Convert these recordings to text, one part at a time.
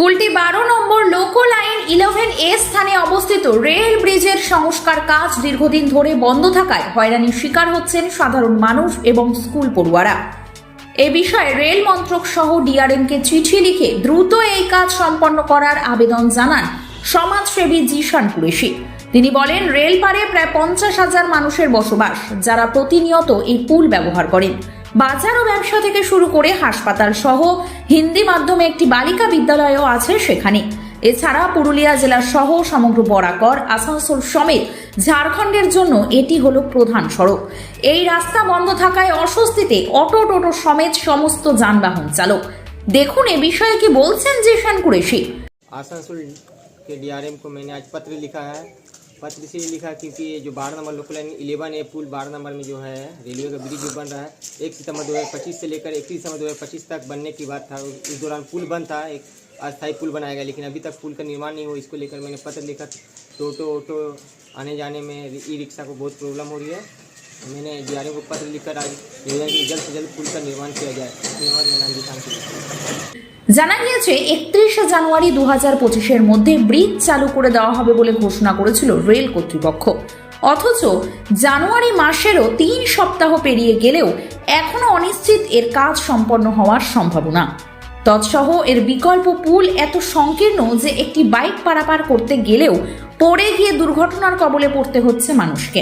কুলটি বারো number loco line eleven A স্থানে অবস্থিত রেল ব্রিজের সংস্কার কাজ দীর্ঘদিন ধরে বন্ধ থাকায় হয়রানির শিকার হচ্ছেন সাধারণ মানুষ এবং স্কুল পড়ুয়ারা। এ বিষয়ে রেল মন্ত্রক সহ ডিআরএমকে চিঠি লিখে দ্রুত এই কাজ সম্পন্ন করার আবেদন জানান সমাজসেবী জিশান কুরেশি। তিনি বলেন রেল পারে প্রায় পঞ্চাশ হাজার মানুষের বসবাস, যারা প্রতিনিয়ত এই পুল ব্যবহার করেন। বাজার ও ব্যবসা থেকে শুরু করে হাসপাতাল সহ হিন্দি মাধ্যমে একটি বালিকা বিদ্যালয়ও আছে সেখানে এছাড়া পুরুলিয়া জেলা সহ সমগ্র বরাকর আসানসোল সমেত ঝাড়খণ্ডের জন্য এটি হলো প্রধান সড়ক এই রাস্তা বন্ধ থাকায় অস্বস্তিতে অটো টোটো সমেত সমস্ত যানবাহন চালক দেখুন এ বিষয়ে কি বলছেন জিশান কুরেশি आसनसोल के डीआरएम को मैंने आज पत्र लिखा है पत्र इसलिए लिखा क्योंकि ये जो बारह number local line eleven A पुल बारह नंबर में जो है, रेलवे का ब्रिज बन रहा है, एक सितंबर 2025 से लेकर इकतीस दिसंबर 2025 तक बनने की बात था। उस दौरान पुल बंद था, एक अस्थायी पुल बनाया गया, लेकिन अभी तक पुल का निर्माण नहीं हुआ। इसको लेकर मैंने पत्र लिखा टोटो ऑटो आने जाने में ई रिक्शा को बहुत प्रॉब्लम हो रही है। मैंने डीआरएम को पत्र लिखकर आज निवेदन की जल्द से जल्द पुल का निर्माण किया जाए धन्यवाद मेरा नाम जिशान कुरेशी है। জানা গিয়েছে একত্রিশে জানুয়ারি দু হাজার পঁচিশের মধ্যে ব্রিজ চালু করে দেওয়া হবে বলে ঘোষণা করেছিল রেল কর্তৃপক্ষ অথচ জানুয়ারি মাসেরও তিন সপ্তাহ পেরিয়ে গেলেও এখনও অনিশ্চিত এর কাজ সম্পন্ন হওয়ার সম্ভাবনা তৎসহ এর বিকল্প পুল এত সংকীর্ণ যে একটি বাইক পারাপার করতে গেলেও পড়ে গিয়ে দুর্ঘটনার কবলে পড়তে হচ্ছে মানুষকে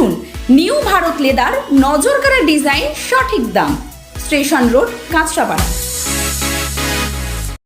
আসুন নিউ ভারত লেদার নজরকাড়া ডিজাইন সঠিক দাম। Station road Kanchrapara.